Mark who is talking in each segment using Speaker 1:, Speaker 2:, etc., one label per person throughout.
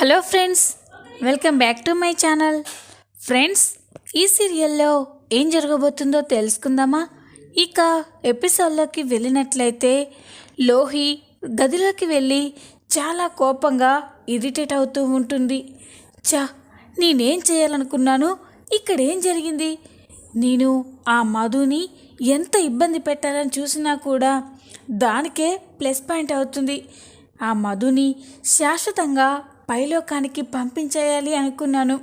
Speaker 1: Hello friends welcome back to my channel. Friends ఈ సీరియల్లో ఏం జరగబోతుందో తెలుసుకుందామా? ఇక ఎపిసోడ్లోకి వెళ్ళినట్లయితే లోహి గదిలోకి వెళ్ళి చాలా కోపంగా ఇరిటేట్ అవుతూ ఉంటుంది. చా నేనేం చేయాలనుకున్నాను? ఇక్కడ ఏం జరిగింది? నేను ఆ మధుని ఎంత ఇబ్బంది పెట్టాలని చూసినా కూడా దానికే ప్లస్ పాయింట్ అవుతుంది. ఆ మధుని శాశ్వతంగా పైలోకానికి పంపించేయాలి అనుకున్నాను.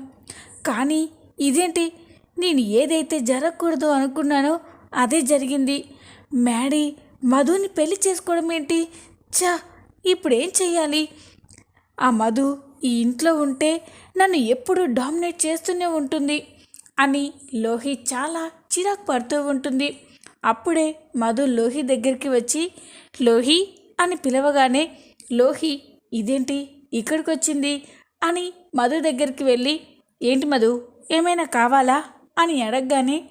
Speaker 1: కానీ ఇదేంటి? నేను ఏదైతే జరగకూడదు అనుకున్నానో అదే జరిగింది. మ్యాడీ మధుని పెళ్ళి చేసుకోవడం ఏంటి? చా ఇప్పుడు ఏం చెయ్యాలి? ఆ మధు ఈ ఇంట్లో ఉంటే నన్ను ఎప్పుడూ డామినేట్ చేస్తూనే ఉంటుంది అని లోహి చాలా చిరాకు పడుతూ ఉంటుంది. అప్పుడే మధు లోహి దగ్గరికి వచ్చి లోహి అని పిలవగానే లోహి ఇదేంటి? ఇక్కడికి వచ్చింది అని మధు దగ్గరికి వెళ్ళి ఏంటి మధు ఏమైనా కావాలా? అని అడగగానే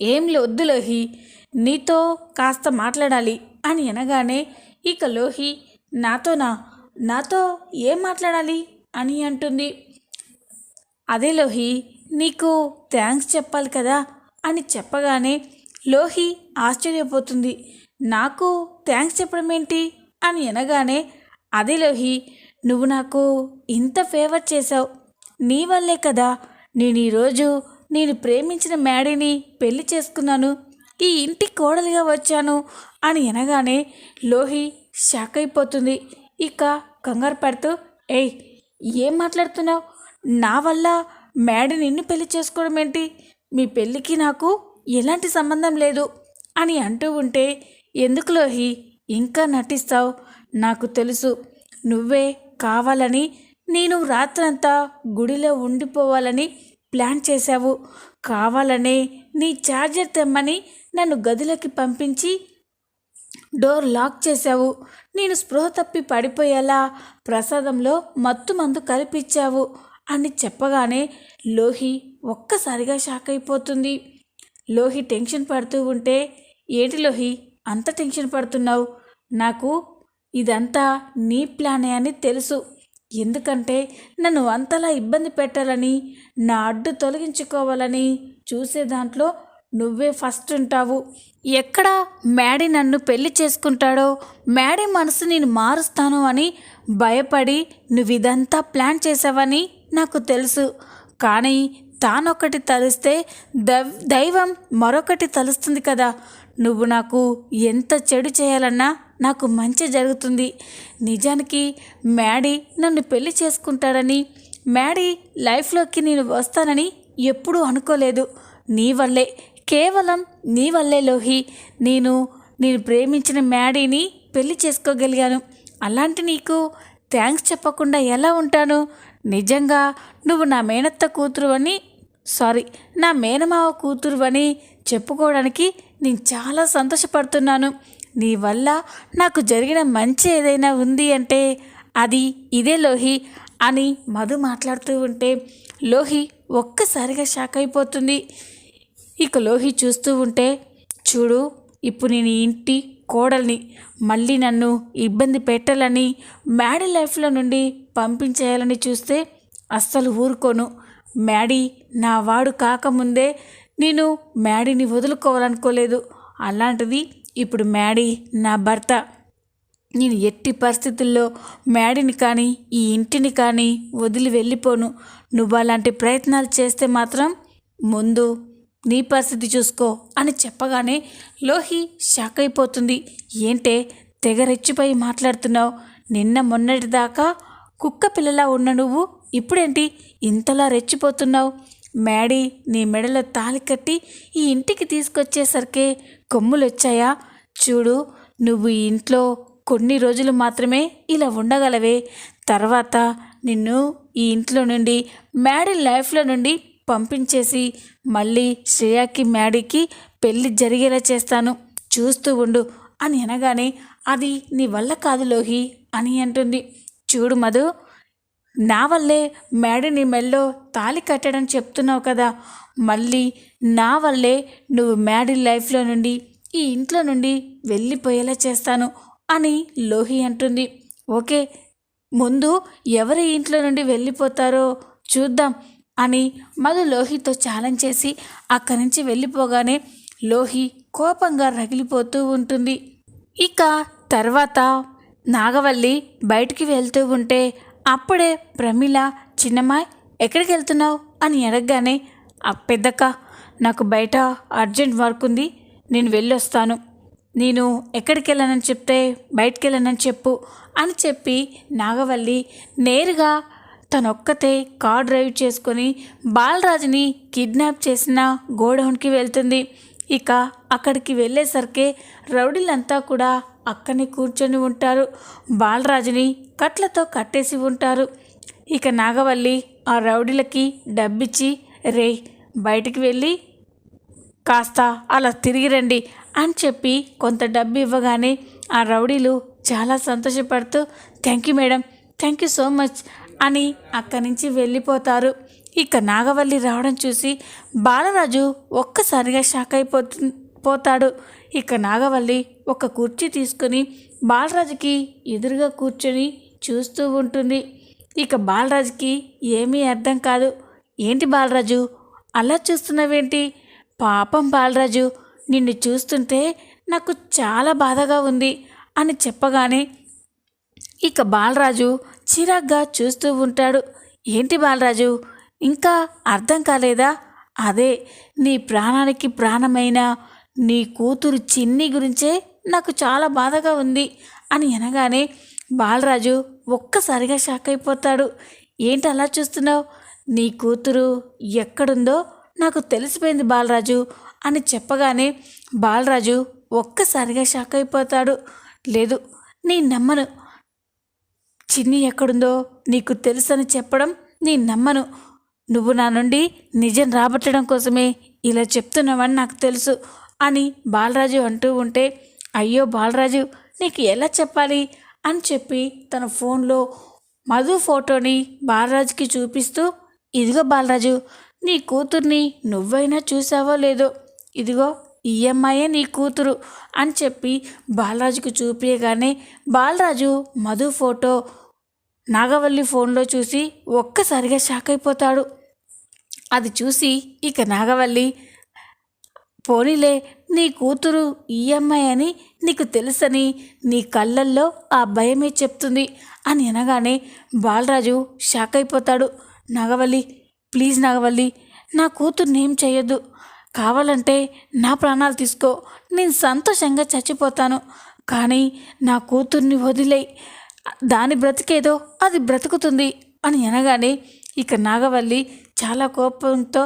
Speaker 1: ఏం వద్దు లోహి నీతో కాస్త మాట్లాడాలి అని అనగానే ఇక లోహి నాతోనా? నాతో ఏం మాట్లాడాలి? అని అంటుంది. అదే లోహి నీకు థ్యాంక్స్ చెప్పాలి కదా? అని చెప్పగానే లోహి ఆశ్చర్యపోతుంది. నాకు థ్యాంక్స్ చెప్పడం ఏంటి అని అనగానే అది లోహి నువ్వు నాకు ఇంత ఫేవర్ చేశావు. నీ వల్లే కదా నేను ఈరోజు నేను ప్రేమించిన మ్యాడీని పెళ్ళి చేసుకున్నాను. ఈ ఇంటి కోడలిగా వచ్చాను అని అనగానే లోహి షాక్ అయిపోతుంది. ఇక కంగారు పడుతూ ఏయ్ ఏం మాట్లాడుతున్నావు? నా వల్ల మ్యాడీ నిన్ను పెళ్ళి చేసుకోవడం ఏంటి? మీ పెళ్ళికి నాకు ఎలాంటి సంబంధం లేదు అని అంటూ ఉంటే ఎందుకు లోహి? ఇంకా నటిస్తావు? నాకు తెలుసు. నువ్వే కావాలని నేను రాత్రంతా గుడిలో ఉండిపోవాలని ప్లాన్ చేశావు. కావాలనే నీ ఛార్జర్ తెమ్మని నన్ను గదిలోకి పంపించి డోర్ లాక్ చేశావు. నేను స్పృహ తప్పి పడిపోయేలా ప్రసాదంలో మత్తు మందు కలిపిచ్చావు అని చెప్పగానే లోహి ఒక్కసారిగా షాక్ అయిపోతుంది. లోహి టెన్షన్ పడుతూ ఉంటే ఏంటి లోహి? అంత టెన్షన్ పడుతున్నావు. నాకు ఇదంతా నీ ప్లానే అని తెలుసు. ఎందుకంటే నన్ను అంతలా ఇబ్బంది పెట్టాలని నా అడ్డు తొలగించుకోవాలని చూసే దాంట్లో నువ్వే ఫస్ట్ ఉంటావు. ఎక్కడ మ్యాడీ నన్ను పెళ్ళి చేసుకుంటాడో మ్యాడీ మనసు నేను మారుస్తాను అని భయపడి నువ్వు ఇదంతా ప్లాన్ చేసావని నాకు తెలుసు. కానీ తానొకటి తలిస్తే దైవ్ దైవం మరొకటి తలుస్తుంది కదా. నువ్వు నాకు ఎంత చెడు చేయాలన్నా నాకు మంచి జరుగుతుంది. నిజానికి మ్యాడీ నన్ను పెళ్ళి చేసుకుంటాడని మ్యాడీ లైఫ్లోకి నేను వస్తానని ఎప్పుడూ అనుకోలేదు. నీ వల్లే కేవలం నీ వల్లే లోహి. నేను నేను ప్రేమించిన మ్యాడీని పెళ్ళి చేసుకోగలిగాను. అలాంటి నీకు థ్యాంక్స్ చెప్పకుండా ఎలా ఉంటాను? నిజంగా నువ్వు నా మేనత్త కూతురు అని సారీ నా మేనమావ కూతురు అని చెప్పుకోవడానికి నేను చాలా సంతోషపడుతున్నాను. నీ వల్ల నాకు జరిగిన మంచి ఏదైనా ఉంది అంటే అది ఇదే లోహి అని మధు మాట్లాడుతూ ఉంటే లోహి ఒక్కసారిగా షాక్ అయిపోతుంది. ఇక లోహి చూస్తూ ఉంటే చూడు ఇప్పుడు నేను ఇంటి కోడల్ని మళ్ళీ నన్ను ఇబ్బంది పెట్టాలని మ్యాడీ లైఫ్లో నుండి పంపించేయాలని చూస్తే అస్సలు ఊరుకోను. మ్యాడీ నా వాడు కాకముందే నేను మ్యాడీని వదులుకోవాలనుకోలేదు. అలాంటిది ఇప్పుడు మ్యాడీ నా భర్త. నేను ఎట్టి పరిస్థితుల్లో మ్యాడీని కానీ ఈ ఇంటిని కానీ వదిలి వెళ్ళిపోను. నువ్వు అలాంటి ప్రయత్నాలు చేస్తే మాత్రం ముందు నీ పరిస్థితి చూసుకో అని చెప్పగానే లోహి షాక్ అయిపోతుంది. ఏంటే తెగ రెచ్చిపోయి మాట్లాడుతున్నావు? నిన్న మొన్నటి దాకా కుక్క పిల్లలా ఉన్న నువ్వు ఇప్పుడేంటి ఇంతలా రెచ్చిపోతున్నావు? మ్యాడీ నీ మెడలో తాలి కట్టి ఈ ఇంటికి తీసుకొచ్చేసరికి కొమ్ములు వచ్చాయా చూడు నువ్వు ఈ ఇంట్లో కొన్ని రోజులు మాత్రమే ఇలా ఉండగలవే. తర్వాత నిన్ను ఈ ఇంట్లో నుండి మ్యాడీ లైఫ్లో నుండి పంపించేసి మళ్ళీ శ్రేయాకి మ్యాడీకి పెళ్ళి జరిగేలా చేస్తాను. చూస్తూ ఉండు అని అనగానే అది నీ వల్ల కాదు లోహి అని అంటుంది. చూడు మధు నా వల్లే మేడని మెల్లో తాలి కట్టడం చెప్తున్నావు కదా. మళ్ళీ నా వల్లే నువ్వు మేడి లైఫ్లో నుండి ఈ ఇంట్లో నుండి వెళ్ళిపోయేలా చేస్తాను అని లోహి అంటుంది. ఓకే ముందు ఎవరి ఇంట్లో నుండి వెళ్ళిపోతారో చూద్దాం అని మధు లోహితో ఛాలెంజ్ చేసి అక్కడి నుంచి వెళ్ళిపోగానే లోహి కోపంగా రగిలిపోతూ ఉంటుంది. ఇక తర్వాత నాగవల్లి బయటికి వెళ్తూ ఉంటే అప్పుడే ప్రమిళ చిన్నమ్మాయి ఎక్కడికి వెళ్తున్నావు? అని అడగగానే "ఆ పెద్దక్క నాకు బయట అర్జెంట్ వర్క్ ఉంది నేను వెళ్ళొస్తాను. నేను ఎక్కడికి వెళ్ళానని చెప్తే బయటికి వెళ్ళానని చెప్పు అని చెప్పి నాగవల్లి నేరుగా తనొక్కతే కార్ డ్రైవ్ చేసుకొని బాలరాజుని కిడ్నాప్ చేసిన గోడౌన్కి వెళ్తుంది. ఇక అక్కడికి వెళ్ళేసరికి రౌడీలంతా కూడా అక్కని కూర్చొని ఉంటారు. బాలరాజుని కట్లతో కట్టేసి ఉంటారు. ఇక నాగవల్లి ఆ రౌడీలకి డబ్బిచ్చి రే బయటికి వెళ్ళి కాస్త అలా తిరిగి రండి అని చెప్పి కొంత డబ్బు ఇవ్వగానే ఆ రౌడీలు చాలా సంతోషపడుతూ thank you madam thank you so much అని అక్కడి నుంచి వెళ్ళిపోతారు. ఇక నాగవల్లి రావడం చూసి బాలరాజు ఒక్కసారిగా షాక్ అయిపోతు పోతాడు ఇక నాగవల్లి ఒక కుర్చీ తీసుకుని బాలరాజుకి ఎదురుగా కూర్చొని చూస్తూ ఉంటుంది. ఇక బాలరాజుకి ఏమీ అర్థం కాదు. ఏంటి బాలరాజు? అలా చూస్తున్నావేంటి? పాపం బాలరాజు నిన్ను చూస్తుంటే నాకు చాలా బాధగా ఉంది అని చెప్పగానే ఇక బాలరాజు చిరాగ్గా చూస్తూ ఉంటాడు. ఏంటి బాలరాజు? ఇంకా అర్థం కాలేదా? అదే నీ ప్రాణానికి ప్రాణమైన నీ కూతురు చిన్ని గురించే నాకు చాలా బాధగా ఉంది అని అనగానే బాలరాజు ఒక్కసారిగా షాక్ అయిపోతాడు. ఏంటి అలా చూస్తున్నావు? నీ కూతురు ఎక్కడుందో నాకు తెలిసిపోయింది బాలరాజు అని చెప్పగానే బాలరాజు ఒక్కసారిగా షాక్ అయిపోతాడు. లేదు నీ నమ్మను. చిన్ని ఎక్కడుందో నీకు తెలుసని చెప్పడం నీ నమ్మను. నువ్వు నా నుండి నిజం రాబట్టడం కోసమే ఇలా చెప్తున్నావని నాకు తెలుసు. అని బాలరాజు అంటూ ఉంటే అయ్యో బాలరాజు నీకు ఎలా చెప్పాలి? అని చెప్పి తన ఫోన్లో మధు ఫోటోని బాలరాజుకి చూపిస్తూ ఇదిగో బాలరాజు నీ కూతుర్ని నువ్వైనా చూసావో లేదో? ఇదిగో ఈ అమ్మాయే నీ కూతురు అని చెప్పి బాలరాజుకు చూపించగానే బాలరాజు మధు ఫోటో నాగవల్లి ఫోన్లో చూసి ఒక్కసారిగా షాక్ అయిపోతాడు. అది చూసి ఇక నాగవల్లి పోనీలే నీ కూతురు ఈ అమ్మాయి అని నీకు తెలుసని నీ కళ్ళల్లో ఆ భయమే చెప్తుంది అని అనగానే బాలరాజు షాక్ అయిపోతాడు. నాగవల్లి ప్లీజ్ నాగవల్లి నా కూతుర్ని ఏం చేయొద్దు కావాలంటే నా ప్రాణాలు తీసుకో. నేను సంతోషంగా చచ్చిపోతాను. కానీ నా కూతుర్ని వదిలే దాని బ్రతికేదో అది బ్రతుకుతుంది అని అనగానే ఇక నాగవల్లి చాలా కోపంతో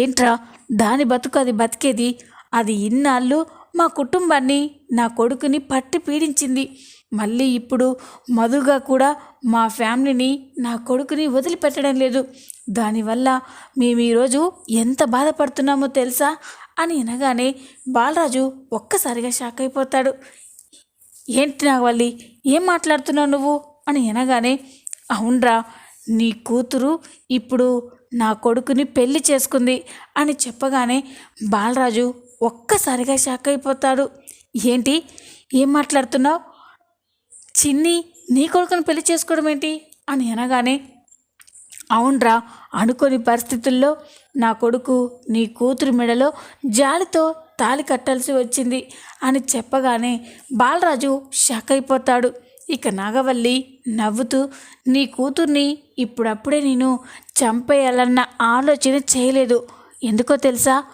Speaker 1: ఏంట్రా దాని బతుకు అది బతికేది. అది ఇన్నాళ్ళు మా కుటుంబాన్ని నా కొడుకుని పట్టి పీడించింది. మళ్ళీ ఇప్పుడు మధుగా కూడా మా ఫ్యామిలీని నా కొడుకుని వదిలిపెట్టడం లేదు. దానివల్ల మేము ఈరోజు ఎంత బాధపడుతున్నామో తెలుసా? అని అనగానే బాలరాజు ఒక్కసారిగా షాక్ అయిపోతాడు. ఏంటి నాగవల్లి ఏం మాట్లాడుతున్నావు నువ్వు? అని అనగానే అవునరా నీ కూతురు ఇప్పుడు నా కొడుకుని పెళ్ళి చేసుకుంది అని చెప్పగానే బాలరాజు ఒక్కసారిగా షాక్ అయిపోతాడు. ఏంటి? ఏం మాట్లాడుతున్నావు? చిన్ని నీ కొడుకుని పెళ్ళి చేసుకోవడం ఏంటి? అని అనగానే అవునరా అనుకోని పరిస్థితుల్లో నా కొడుకు నీ కూతురు మెడలో జాలితో తాలి కట్టాల్సి వచ్చింది అని చెప్పగానే బాలరాజు షాక్ అయిపోతాడు. ఇక నాగవల్లి నవ్వుతూ నీ కూతుర్ని ఇప్పుడప్పుడే నేను చంపేయాలన్న ఆలోచన చేయలేదు. ఎందుకో తెలుసా?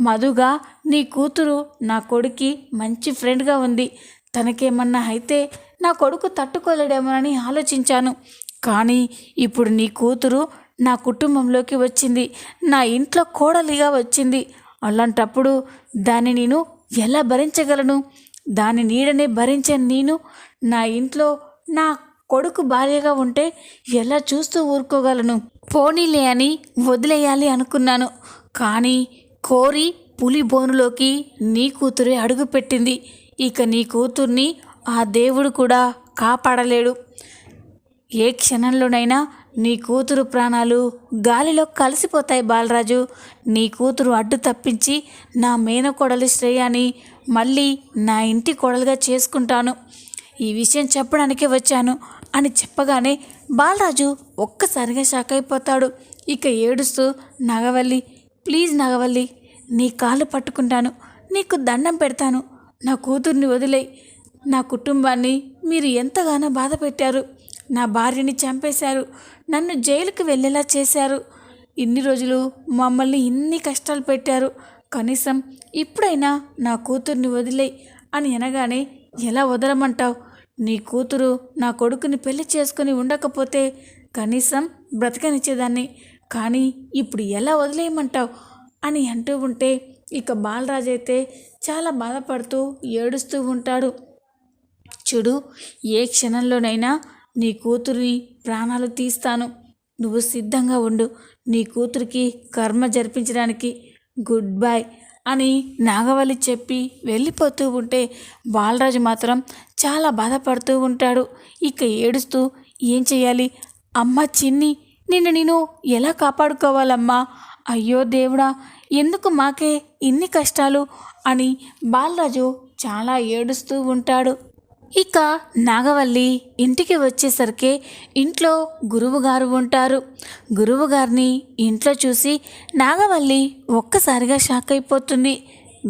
Speaker 1: మధుగా నీ కూతురు నా కొడుకి మంచి ఫ్రెండ్గా ఉంది. తనకేమన్నా అయితే నా కొడుకు తట్టుకోలేడేమోనని ఆలోచించాను. కానీ ఇప్పుడు నీ కూతురు నా కుటుంబంలోకి వచ్చింది. నా ఇంట్లో కోడలిగా వచ్చింది. అలాంటప్పుడు దాన్ని నేను ఎలా భరించగలను? దాని నీడనే భరించే నేను నా ఇంట్లో నా కొడుకు భార్యగా ఉంటే ఎలా చూస్తూ ఊరుకోగలను? పోనీలే అని వదిలేయాలి అనుకున్నాను. కానీ కోరి పులి బోనులోకి నీ కూతురే అడుగుపెట్టింది ఇక నీ కూతుర్ని ఆ దేవుడు కూడా కాపాడలేడు. ఏ క్షణంలోనైనా నీ కూతురు ప్రాణాలు గాలిలో కలిసిపోతాయి బాలరాజు. నీ కూతురు అడ్డు తప్పించి నా మేనకోడలి శ్రేయాని మళ్ళీ నా ఇంటి కోడలుగా చేసుకుంటాను. ఈ విషయం చెప్పడానికే వచ్చాను అని చెప్పగానే బాలరాజు ఒక్కసారిగా షాక్ అయిపోతాడు. ఇక ఏడుస్తూ నగవల్లి ప్లీజ్ నగవల్లి నీ కాళ్ళు పట్టుకుంటాను. నీకు దండం పెడతాను. నా కూతుర్ని వదిలేయి. నా కుటుంబాన్ని మీరు ఎంతగానో బాధ పెట్టారు. నా భార్యని చంపేశారు. నన్ను జైలుకు వెళ్ళేలా చేశారు. ఇన్ని రోజులు మమ్మల్ని ఇన్ని కష్టాలు పెట్టారు. కనీసం ఇప్పుడైనా నా కూతుర్ని వదిలేయి అని అనగానే ఎలా వదలమంటావు? నీ కూతురు నా కొడుకుని పెళ్ళి చేసుకుని ఉండకపోతే కనీసం బ్రతకనిచ్చేదాన్ని. కానీ ఇప్పుడు ఎలా వదిలేయమంటావు? అని అంటూ ఉంటే ఇక బాలరాజు అయితే చాలా బాధపడుతూ ఏడుస్తూ ఉంటాడు. చూడు ఏ క్షణంలోనైనా నీ కూతురిని ప్రాణాలు తీస్తాను. నువ్వు సిద్ధంగా ఉండు. నీ కూతురికి కర్మ జరిపించడానికి గుడ్ బై అని నాగవల్లి చెప్పి వెళ్ళిపోతూ ఉంటే బాలరాజు మాత్రం చాలా బాధపడుతూ ఉంటాడు. ఇక ఏడుస్తూ ఏం చేయాలి అమ్మ చిన్ని నిన్ను నేను ఎలా కాపాడుకోవాలమ్మా? అయ్యో దేవుడా ఎందుకు మాకే ఇన్ని కష్టాలు? అని బాలరాజు చాలా ఏడుస్తూ ఉంటాడు. ఇక నాగవల్లి ఇంటికి వచ్చేసరికి ఇంట్లో గురువుగారు ఉంటారు. గురువుగారిని ఇంట్లో చూసి నాగవల్లి ఒక్కసారిగా షాక్ అయిపోతుంది.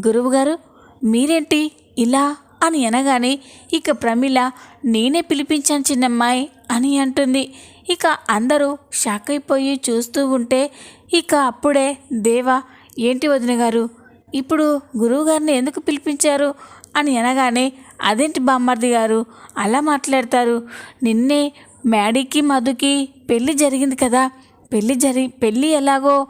Speaker 1: గురువుగారు మీరేంటి ఇలా? అని అనగానే ఇక ప్రమిళ నేనే పిలిపించాను చిన్నమ్మాయి అని అంటుంది. ఇక అందరూ షాక్ అయిపోయి చూస్తూ ఉంటే ఇక అప్పుడే దేవా ఏంటి వదిన గారు ఇప్పుడు గురువుగారిని ఎందుకు పిలిపించారు? అని అనగానే అదేంటి బామ్మర్ది గారు? అలా మాట్లాడతారు. నిన్నే మ్యాడీకి మధుకి పెళ్ళి జరిగింది కదా. పెళ్ళి జరి పెళ్ళి ఎలాగో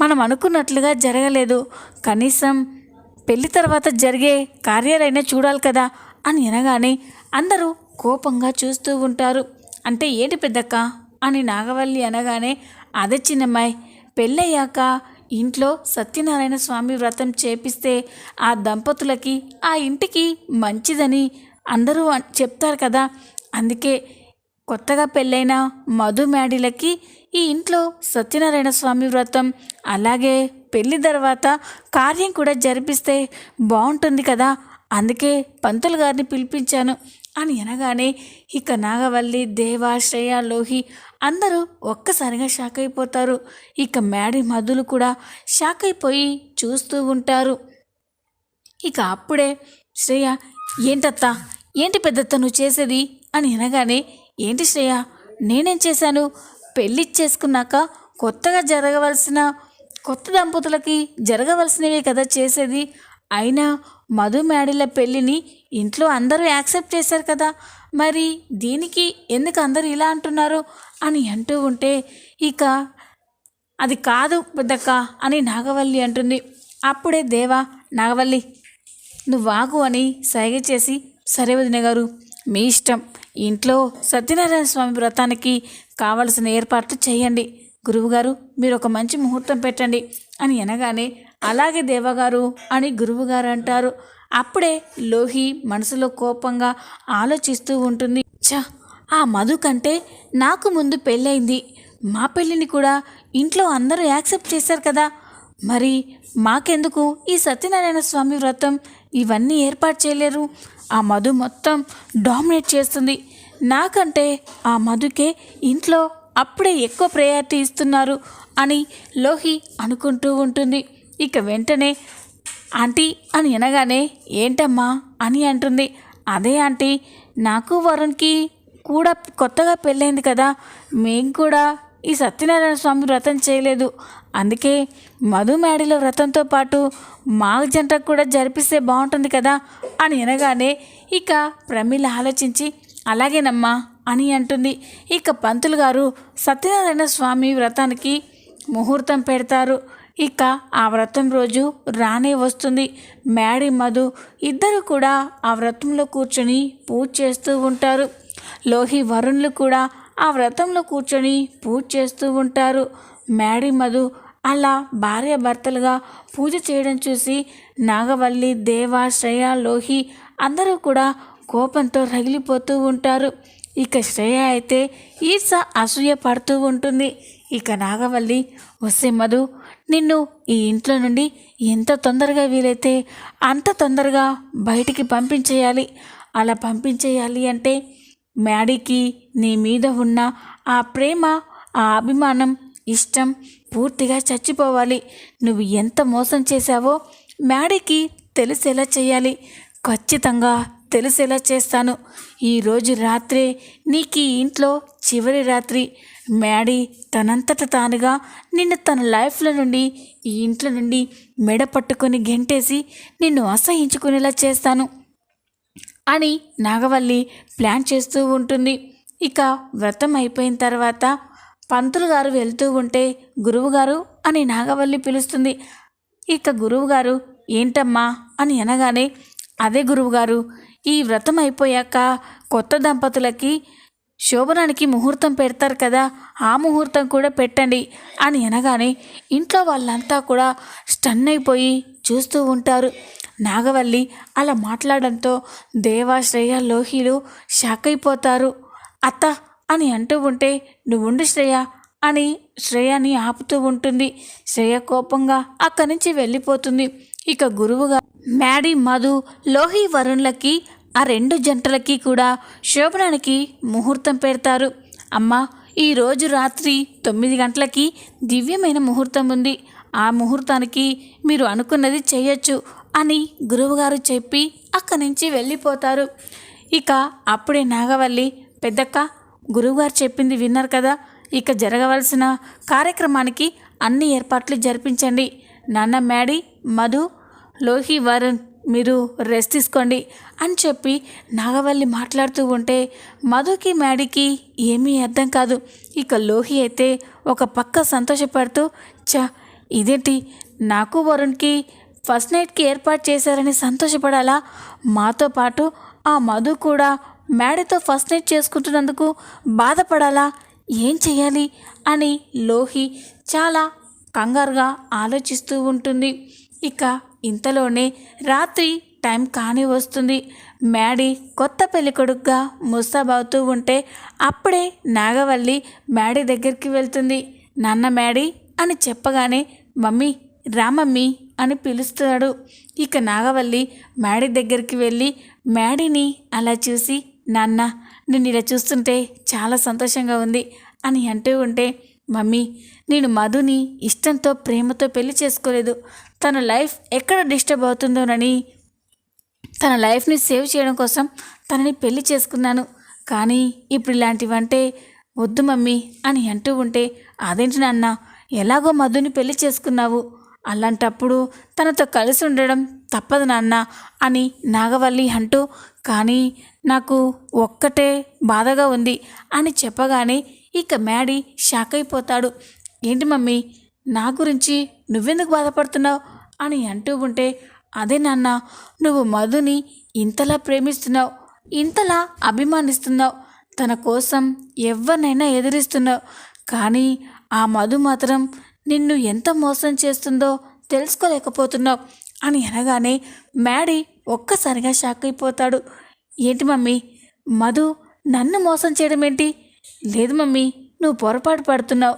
Speaker 1: మనం అనుకున్నట్లుగా జరగలేదు. కనీసం పెళ్ళి తర్వాత జరిగే కార్యాలైనా చూడాలి కదా అని అనగానే అందరూ కోపంగా చూస్తూ ఉంటారు. అంటే ఏంటి పెద్దక్క? అని నాగవల్లి అనగానే అదే చిన్నమ్మాయి పెళ్ళయ్యాక ఇంట్లో సత్యనారాయణ స్వామి వ్రతం చేపిస్తే ఆ దంపతులకి ఆ ఇంటికి మంచిదని అందరూ చెప్తారు కదా. అందుకే కొత్తగా పెళ్ళైన మధు మ్యాడీలకి ఈ ఇంట్లో సత్యనారాయణ స్వామి వ్రతం అలాగే పెళ్ళి తర్వాత కార్యం కూడా జరిపిస్తే బాగుంటుంది కదా. అందుకే పంతులు గారిని పిలిపించాను. అని అనగానే ఇక నాగవల్లి దేవ శ్రేయ లోహి అందరూ ఒక్కసారిగా షాక్ అయిపోతారు ఇక మేడి మధులు కూడా షాక్ అయిపోయి చూస్తూ ఉంటారు. ఇక అప్పుడే శ్రేయ ఏంటత్తా? ఏంటి పెద్దత్త నువ్వు చేసేది? అని అనగానే ఏంటి శ్రేయ? నేనేం చేశాను? పెళ్ళి చేసుకున్నాక కొత్తగా జరగవలసిన కొత్త దంపతులకి జరగవలసినవే కదా చేసేది? అయినా మధు మేడిల పెళ్ళిని ఇంట్లో అందరూ యాక్సెప్ట్ చేశారు కదా! మరి దీనికి ఎందుకు అందరూ ఇలా అంటున్నారు? అని అంటూ ఉంటే ఇక అది కాదు పెద్దక్క అని నాగవల్లి అంటుంది. అప్పుడే దేవా నాగవల్లి నువ్వు వాగు అని సైగ చేసి సరే వదిన గారు మీ ఇష్టం. ఇంట్లో సత్యనారాయణ స్వామి వ్రతానికి కావలసిన ఏర్పాట్లు చేయండి. గురువుగారు మీరు ఒక మంచి ముహూర్తం పెట్టండి అని అనగానే అలాగే దేవగారు అని గురువుగారు అంటారు. అప్పుడే లోహి మనసులో కోపంగా ఆలోచిస్తూ ఉంటుంది. చా ఆ మధు కంటే నాకు ముందు పెళ్ళయింది. మా పెళ్ళిని కూడా ఇంట్లో అందరూ యాక్సెప్ట్ చేశారు కదా. మరి మాకెందుకు ఈ సత్యనారాయణ స్వామి వ్రతం? ఇవన్నీ ఏర్పాటు చేయలేరు. ఆ మధు మొత్తం డామినేట్ చేస్తుంది. నాకంటే ఆ మధుకే ఇంట్లో అప్పుడే ఎక్కువ ప్రయారిటీ ఇస్తున్నారు అని లోహి అనుకుంటూ ఉంటుంది. ఇక వెంటనే ఆంటీ అని అనగానే ఏంటమ్మా అని అంటుంది. అదే ఆంటీ నాకు వరుణ్కి కూడా కొత్తగా పెళ్ళైంది కదా మేము కూడా ఈ సత్యనారాయణ స్వామి వ్రతం చేయలేదు. అందుకే మధు మేడల వ్రతంతో పాటు మా జంట కూడా జరిపిస్తే బాగుంటుంది కదా అని వినగానే ఇక ప్రమిళ ఆలోచించి అలాగేనమ్మా అని అంటుంది. ఇక పంతులు గారు సత్యనారాయణ స్వామి వ్రతానికి ముహూర్తం పెడతారు. ఇక ఆ వ్రతం రోజు రానే వస్తుంది. మేడి మధు ఇద్దరు కూడా ఆ వ్రతంలో కూర్చొని పూజ చేస్తూ ఉంటారు. లోహి వరుణ్లు కూడా ఆ వ్రతంలో కూర్చొని పూజ చేస్తూ ఉంటారు. మేడి మధు అలా భార్య భర్తలుగా పూజ చేయడం చూసి నాగవల్లి దేవ శ్రేయ లోహి అందరూ కూడా కోపంతో రగిలిపోతూ ఉంటారు. ఇక శ్రేయ అయితే ఈర్ష అసూయ పడుతూ ఉంటుంది. ఇక నాగవల్లి వస్తే మధు నిన్ను ఈ ఇంట్లో నుండి ఎంత తొందరగా వీలైతే అంత తొందరగా బయటికి పంపించేయాలి. అలా పంపించేయాలి అంటే మ్యాడీకి నీ మీద ఉన్న ఆ ప్రేమ ఆ అభిమానం ఇష్టం పూర్తిగా చచ్చిపోవాలి. నువ్వు ఎంత మోసం చేశావో మ్యాడీకి తెలిసేలా చేయాలి. ఖచ్చితంగా తెలిసేలా చేస్తాను. ఈరోజు రాత్రే నీకు ఈ ఇంట్లో చివరి రాత్రి. మ్యాడీ తనంతట తానుగా నిన్ను తన లైఫ్లో నుండి ఈ ఇంట్లో నుండి మెడ పట్టుకొని గెంటేసి నిన్ను అసహించుకునేలా చేస్తాను. అని నాగవల్లి ప్లాన్ చేస్తూ ఉంటుంది. ఇక వ్రతం అయిపోయిన తర్వాత పంతులు గారు వెళ్తూ ఉంటే గురువుగారు అని నాగవల్లి పిలుస్తుంది. ఇక గురువుగారు ఏంటమ్మా? అని అనగానే అదే గురువుగారు ఈ వ్రతం అయిపోయాక కొత్త దంపతులకి శోభనానికి ముహూర్తం పెడతారు కదా ఆ ముహూర్తం కూడా పెట్టండి అని అనగానే ఇంట్లో వాళ్ళంతా కూడా స్టన్ అయిపోయి చూస్తూ ఉంటారు. నాగవల్లి అలా మాట్లాడడంతో దేవాశ్రేయ లోహిలు షాక్ అయిపోతారు. అత్త అని అంటూ ఉంటే నువ్వుండు శ్రేయ అని శ్రేయని ఆపుతూ ఉంటుంది. శ్రేయ కోపంగా అక్కడి నుంచి వెళ్ళిపోతుంది. ఇక గురువుగా మ్యాడీ మధు లోహి వరుణ్లకి ఆ రెండు జంటలకి కూడా శోభనానికి ముహూర్తం పెడతారు. అమ్మ ఈరోజు రాత్రి తొమ్మిది గంటలకి దివ్యమైన ముహూర్తం ఉంది. ఆ ముహూర్తానికి మీరు అనుకున్నది చేయొచ్చు. అని గురువుగారు చెప్పి అక్కడి నుంచి వెళ్ళిపోతారు. ఇక అప్పుడే నాగవల్లి పెద్దక్క గురువుగారు చెప్పింది విన్నారు కదా ఇక జరగవలసిన కార్యక్రమానికి అన్ని ఏర్పాట్లు జరిపించండి. నాన్న మ్యాడీ మధు లోహి వరుణ్ మీరు రెస్ట్ తీసుకోండి అని చెప్పి నాగవల్లి మాట్లాడుతూ ఉంటే మధుకి మ్యాడీకి ఏమీ అర్థం కాదు. ఇక లోహి అయితే ఒక పక్క సంతోషపడుతూ చ ఇదేంటి? నాకు వరుణ్కి ఫస్ట్ నైట్కి ఏర్పాటు చేశారని సంతోషపడాలా? మాతో పాటు ఆ మధు కూడా మ్యాడీతో ఫస్ట్ నైట్ చేసుకుంటున్నందుకు బాధపడాలా? ఏం చేయాలి అని లోహి చాలా కంగారుగా ఆలోచిస్తూ ఉంటుంది. ఇక ఇంతలోనే రాత్రి టైం కాని వస్తుంది. మ్యాడీ కొత్త పెళ్ళికొడుకుగా ముస్తాబవుతూ ఉంటే అప్పుడే నాగవల్లి మ్యాడీ దగ్గరికి వెళ్తుంది. నాన్న మ్యాడీ అని చెప్పగానే మమ్మీ రామమ్మీ అని పిలుస్తాడు. ఇక నాగవల్లి మ్యాడీ దగ్గరికి వెళ్ళి మ్యాడీని అలా చూసి నాన్న నిన్ను ఇలా చూస్తుంటే చాలా సంతోషంగా ఉంది అని అంటూ ఉంటే మమ్మీ నేను మధుని ఇష్టంతో ప్రేమతో పెళ్ళి చేసుకోలేదు. తన లైఫ్ ఎక్కడ డిస్టర్బ్ అవుతుందోనని తన లైఫ్ని సేవ్ చేయడం కోసం తనని పెళ్ళి చేసుకున్నాను. కానీ ఇప్పుడు ఇలాంటివంటే వద్దు మమ్మీ అని అంటూ ఉంటే అదేంటి నాన్న ఎలాగో మధుని పెళ్ళి చేసుకున్నావు. అలాంటప్పుడు తనతో కలిసి ఉండడం తప్పదు నాన్న అని నాగవల్లి అంటూ కానీ నాకు ఒక్కటే బాధగా ఉంది అని చెప్పగానే ఇక మ్యాడీ షాక్ అయిపోతాడు. ఏంటి మమ్మీ నా గురించి నువ్వెందుకు బాధపడుతున్నావు? అని అంటూ ఉంటే అదే నాన్న నువ్వు మధుని ఇంతలా ప్రేమిస్తున్నావు ఇంతలా అభిమానిస్తున్నావు తన కోసం ఎవరినైనా ఎదిరిస్తున్నావు కానీ ఆ మధు మాత్రం నిన్ను ఎంత మోసం చేస్తుందో తెలుసుకోలేకపోతున్నావు అని అనగానే మ్యాడీ ఒక్కసారిగా షాక్ అయిపోతాడు. ఏంటి మమ్మీ? మధు నన్ను మోసం చేయడం ఏంటి? లేదు మమ్మీ నువ్వు పొరపాటు పడుతున్నావు.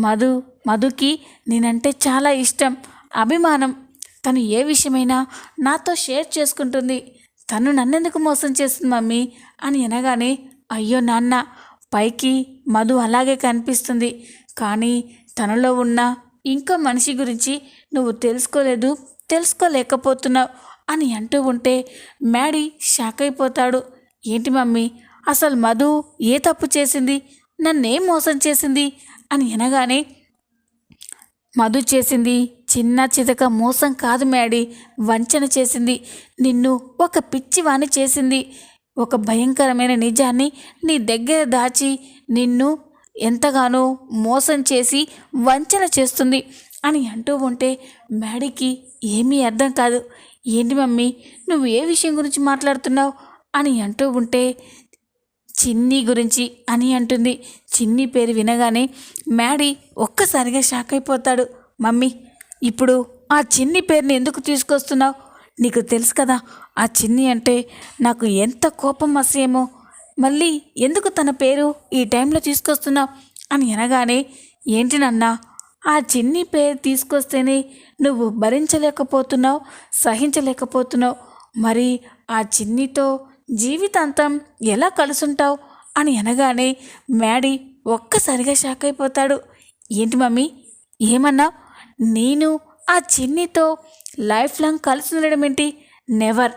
Speaker 1: మధు మధుకి నేనంటే చాలా ఇష్టం అభిమానం. తను ఏ విషయమైనా నాతో షేర్ చేసుకుంటుంది. తను నన్నెందుకు మోసం చేస్తుంది మమ్మీ? అని అనగానే అయ్యో నాన్న పైకి మధు అలాగే కనిపిస్తుంది. కానీ తనలో ఉన్న ఇంకో మనిషి గురించి నువ్వు తెలుసుకోలేదు తెలుసుకోలేకపోతున్నావు అని అంటూ ఉంటే మ్యాడీ షాక్ అయిపోతాడు. ఏంటి మమ్మీ అసలు మధు ఏ తప్పు చేసింది? నన్నేం మోసం చేసింది? అని అనగానే మధు చేసింది చిన్న చితక మోసం కాదు మ్యాడీ వంచన చేసింది. నిన్ను ఒక పిచ్చివాణి చేసింది. ఒక భయంకరమైన నిజాన్ని నీ దగ్గర దాచి నిన్ను ఎంతగానో మోసం చేసి వంచన చేస్తుంది అని అంటూ ఉంటే మ్యాడీకి ఏమీ అర్థం కాదు. ఏంటి మమ్మీ నువ్వు ఏ విషయం గురించి మాట్లాడుతున్నావు? అని అంటూ ఉంటే చిన్ని గురించి అని అంటుంది. చిన్ని పేరు వినగానే మ్యాడీ ఒక్కసారిగా షాక్ అయిపోతాడు. మమ్మీ ఇప్పుడు ఆ చిన్ని పేరుని ఎందుకు తీసుకొస్తున్నావు? నీకు తెలుసు కదా ఆ చిన్ని అంటే నాకు ఎంత కోపం అసేమో మళ్ళీ ఎందుకు తన పేరు ఈ టైంలో తీసుకొస్తున్నావు అని అనగానే ఏంటి నన్నా ఆ చిన్ని పేరు తీసుకొస్తేనే నువ్వు భరించలేకపోతున్నావు సహించలేకపోతున్నావు. మరి ఆ చిన్నితో జీవితాంతం ఎలా కలుసుంటావు? అని అనగానే మ్యాడీ ఒక్కసారిగా షాక్ అయిపోతాడు. ఏంటి మమ్మీ ఏమన్నా? నేను ఆ చిన్నితో లైఫ్ లాంగ్ కలిసి ఉండడం ఏంటి? నెవర్.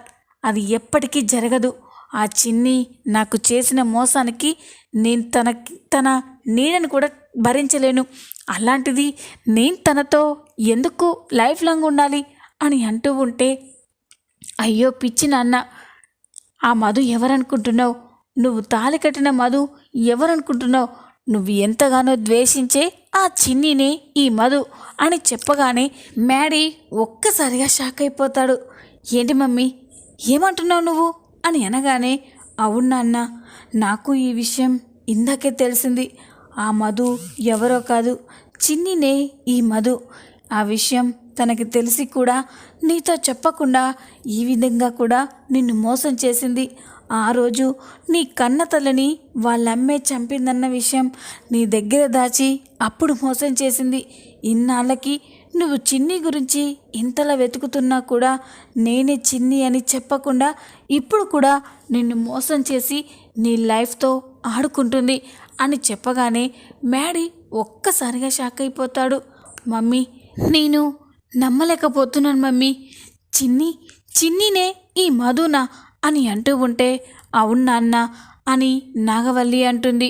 Speaker 1: అది ఎప్పటికీ జరగదు. ఆ చిన్ని నాకు చేసిన మోసానికి నేను తన తన నీడని కూడా భరించలేను. అలాంటిది నేను తనతో ఎందుకు లైఫ్ లాంగ్ ఉండాలి అని అంటూ ఉంటే అయ్యో పిచ్చి నాన్న ఆ మధు ఎవరనుకుంటున్నావు? నువ్వు తాలి కట్టిన మధు ఎవరనుకుంటున్నావు? నువ్వు ఎంతగానో ద్వేషించే ఆ చిన్నినే ఈ మధు అని చెప్పగానే మ్యాడీ ఒక్కసారిగా షాక్ అయిపోతాడు. ఏంటి మమ్మీ ఏమంటున్నావు నువ్వు? అని అనగానే అవును నాన్న నాకు ఈ విషయం ఇందాకే తెలిసింది. ఆ మధు ఎవరో కాదు చిన్నినే ఈ మధు. ఆ విషయం తనకి తెలిసి కూడా నీతో చెప్పకుండా ఈ విధంగా కూడా నిన్ను మోసం చేసింది. ఆ రోజు నీ కన్న తల్లిని వాళ్ళమ్మే చంపిందన్న విషయం నీ దగ్గర దాచి అప్పుడు మోసం చేసింది. ఇన్నాళ్ళకి నువ్వు చిన్ని గురించి ఇంతలా వెతుకుతున్నా కూడా నేనే చిన్ని అని చెప్పకుండా ఇప్పుడు కూడా నిన్ను మోసం చేసి నీ లైఫ్తో ఆడుకుంటుంది అని చెప్పగానే మ్యాడీ ఒక్కసారిగా షాక్ అయిపోతాడు. మమ్మీ నేను నమ్మలేకపోతున్నాను మమ్మీ. చిన్ని చిన్నినే ఈ మధునా అని అంటూ ఉంటే అవును నాన్న అని నాగవల్లి అంటుంది.